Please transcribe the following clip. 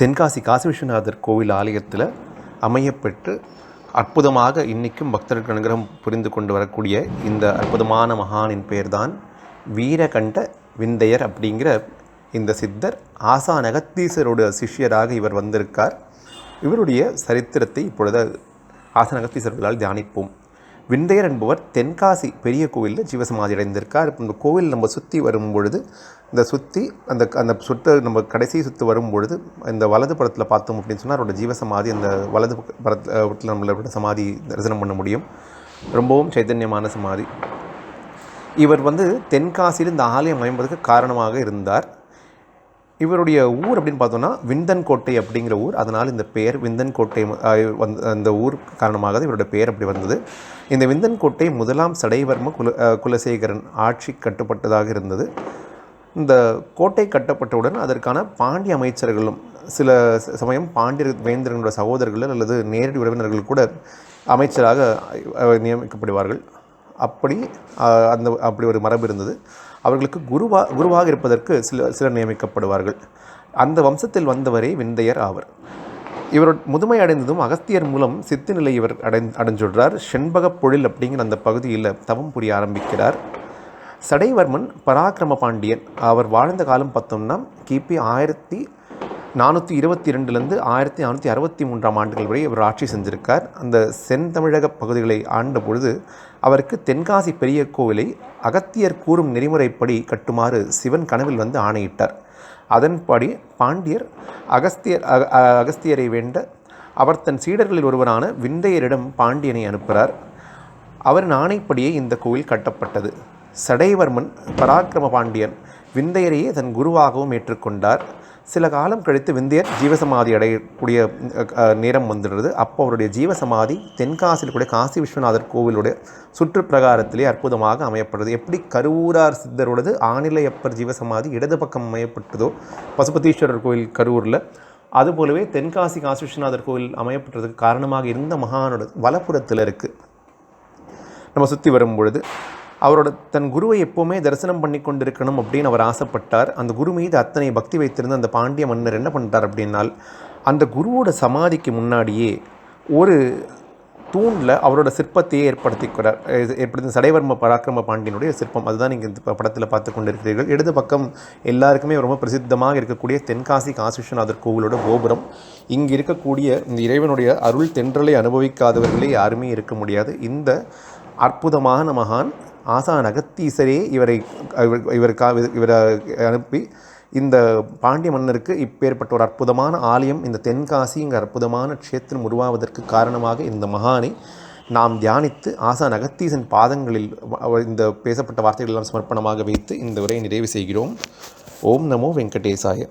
தென்காசி காசி விஸ்வநாதர் கோவில் ஆலயத்தில் அமையப்பெற்று அற்புதமாக இன்றைக்கும் பக்தர்கள் அனுகிரகம் புரிந்து கொண்டு வரக்கூடிய இந்த அற்புதமான மகானின் பெயர்தான் வீரகண்ட விந்தையர் அப்படிங்கிற இந்த சித்தர் ஆசா நகத்தீசரோட சிஷ்யராக இவர் வந்திருக்கார். இவருடைய சரித்திரத்தை இப்பொழுது ஆசா நகத்தீசர்களால் தியானிப்போம். விந்தையர் என்பவர் தென்காசி பெரிய கோவிலில் ஜீவசமாதி அடைந்திருக்கார். இப்போ இந்த கோவில் நம்ம சுற்றி வரும் பொழுது இந்த சுற்றி அந்த அந்த சுற்று நம்ம கடைசி சுற்று வரும் பொழுது இந்த வலது புறத்தில் பார்த்தோம் அப்படின்னு சொன்னால் அவரோட ஜீவசமாதி அந்த வலது புறத்தில் நம்மளோட சமாதி தரிசனம் பண்ண முடியும். ரொம்பவும் சைத்தன்யமான சமாதி. இவர் வந்து தென்காசியில் இந்த ஆலயம் அமைப்பதற்கு காரணமாக இருந்தார். இவருடைய ஊர் அப்படின்னு பார்த்தோன்னா விந்தன் கோட்டை அப்படிங்கிற ஊர். அதனால் இந்த பெயர் விந்தன் கோட்டை வந் அந்த ஊர் காரணமாக இவருடைய பெயர் அப்படி வந்தது. இந்த விந்தன் கோட்டை முதலாம் சடைவர்ம குல குலசேகரன் ஆட்சி கட்டுப்பட்டதாக இருந்தது. இந்த கோட்டை கட்டப்பட்டவுடன் அதற்கான பாண்டிய அமைச்சர்களும் சில ச- சமயம் பாண்டிய வேந்தர்களோட சகோதரர்கள் அல்லது நேரடி உறவினர்கள் கூட அமைச்சராக நியமிக்கப்படுவார்கள். அப்படி அந்த அப்படி ஒரு மரபு இருந்தது. அவர்களுக்கு குருவா குருவாக இருப்பதற்கு சில சிலர் நியமிக்கப்படுவார்கள். அந்த வம்சத்தில் வந்தவரே விந்தையர் ஆவர். இவர் முதுமை அடைந்ததும் அகஸ்தியர் மூலம் சித்து நிலை இவர் அடை அடைஞ்சுடுறார் செண்பகப் பொழில் அப்படிங்கிற அந்த பகுதியில் தவம் புரிய ஆரம்பிக்கிறார். சடைவர்மன் பராக்கிரம பாண்டியன். அவர் வாழ்ந்த காலம் பார்த்தோம்னா கிபி ஆயிரத்தி நானூற்றி இருபத்தி ரெண்டுலேருந்து ஆயிரத்தி நானூற்றி அறுபத்தி மூன்றாம் ஆண்டுகள் வரை இவர் ஆட்சி செஞ்சிருக்கார். அந்த செந்தமிழக பகுதிகளை ஆண்ட பொழுது அவருக்கு தென்காசி பெரிய கோவிலை அகத்தியர் கூறும் நெறிமுறைப்படி கட்டுமாறு சிவன் கனவில் வந்து ஆணையிட்டார். அதன்படி பாண்டியர் அகஸ்தியர் அக- அகஸ்தியரை வேண்ட அவர் தன் சீடர்களில் ஒருவரான விந்தையரிடம் பாண்டியனை அனுப்புகிறார். அவரின் ஆணைப்படியே இந்த கோவில் கட்டப்பட்டது. சடைவர்மன் பராக்கிரம பாண்டியன் விந்தையரையே தன் குருவாகவும் ஏற்றுக்கொண்டார். சில காலம் கழித்து விந்தையர் ஜீவசமாதி அடையக்கூடிய நேரம் வந்துடுறது அப்போ அவருடைய ஜீவசமாதி தென்காசியில் கூட காசி விஸ்வநாதர் கோவிலுடைய சுற்றுப்பிரகாரத்திலே அற்புதமாக அமையப்படுது எப்படி கருவூரார் சித்தரோடது ஆனிலையப்பர் ஜீவசமாதி இடது பக்கம் அமையப்பட்டதோ பசுபதீஸ்வரர் கோவில் கரூரில் அதுபோலவே தென்காசி காசி விஸ்வநாதர் கோவில் அமையப்பட்டதுக்கு காரணமாக இருந்த மகானோட வலப்புறத்தில் இருக்குது நம்ம சுற்றி வரும் பொழுது அவரோட தன் குருவை எப்போவுமே தரிசனம் பண்ணி கொண்டிருக்கணும் அப்படின்னு அவர் ஆசைப்பட்டார். அந்த குரு மீது அத்தனை பக்தி வைத்திருந்த அந்த பாண்டிய மன்னர் என்ன பண்ணிட்டார் அப்படின்னால் அந்த குருவோட சமாதிக்கு முன்னாடியே ஒரு தூணில் அவரோட சிற்பத்தையே ஏற்படுத்திக்கிறார் இது ஏற்படுத்தி சடைவர்ம பராக்கிரம பாண்டியனுடைய சிற்பம். அதுதான் நீங்கள் இந்த படத்தில் பார்த்து கொண்டிருக்கிறீர்கள். இடது பக்கம் எல்லாருக்குமே ரொம்ப பிரசித்தமாக இருக்கக்கூடிய தென்காசி காசிவிஸ்வநாதர் கோவிலோட கோபுரம். இங்கே இருக்கக்கூடிய இந்த இறைவனுடைய அருள் தென்றலை அனுபவிக்காதவர்களே யாருமே இருக்க முடியாது. இந்த அற்புதமான மகான் ஆசான் அகத்தீசரே இவரை இவர் இவருக்கா இவரை அனுப்பி இந்த பாண்டிய மன்னருக்கு இப்பேற்பட்ட ஒரு அற்புதமான ஆலயம் இந்த தென்காசி அற்புதமான க்ஷேத்திரம் உருவாவதற்கு காரணமாக இந்த மகானை நாம் தியானித்து ஆசான் அகத்தீசன் பாதங்களில் இந்த பேசப்பட்ட வார்த்தைகள் எல்லாம் சமர்ப்பணமாக வைத்து இந்த உரையை நிறைவு செய்கிறோம். ஓம் நமோ வெங்கடேசாய.